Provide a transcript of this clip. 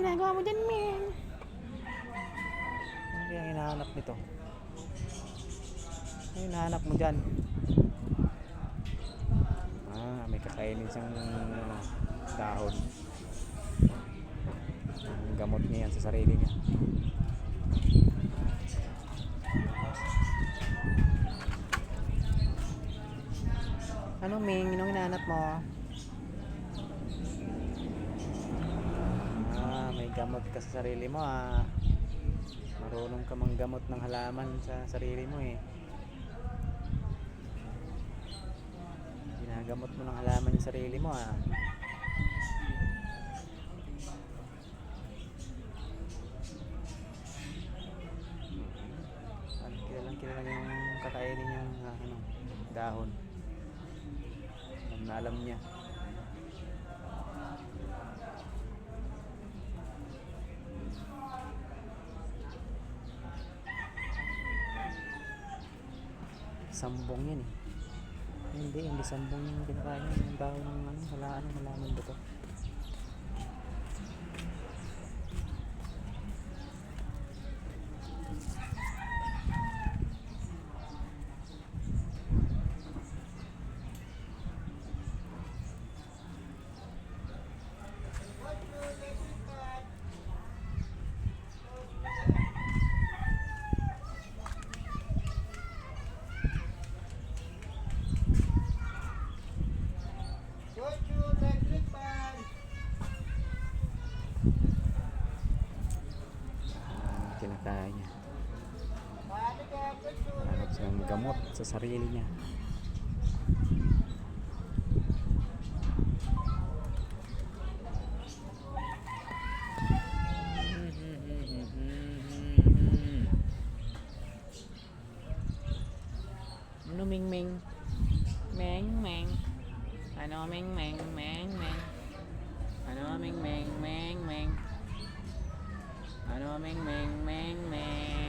ginagawa mo dyan, Ming? Ano kaya hinahanap nito? Ano hinahanap mo dyan? Ah, may kakainin siyang ano, dahon. Ang gamot niya sa sarili niya. Ano, Ming? Anong hinahanap mo? Ah, may gamot ka sa sarili mo ah. Marunong ka manggamot ng halaman sa sarili mo eh. Ginagamot mo ng halaman yung sarili mo ah. Ano, kilalang kilala niya yung kakainin niyang ah, ano, dahon. Alam na alam niya. Sambong yan eh. Hindi, hindi sambong yung kinakain. Yung dahon ng ano, wala ano, halaman ba to? Ah, kinakain niya. Hanap siya ng gamot sa sarili niya. Ano Ming Ming? Meng Meng. Ano ming meng meng meng. Ano ming meng meng meng. Ano ming meng meng meng.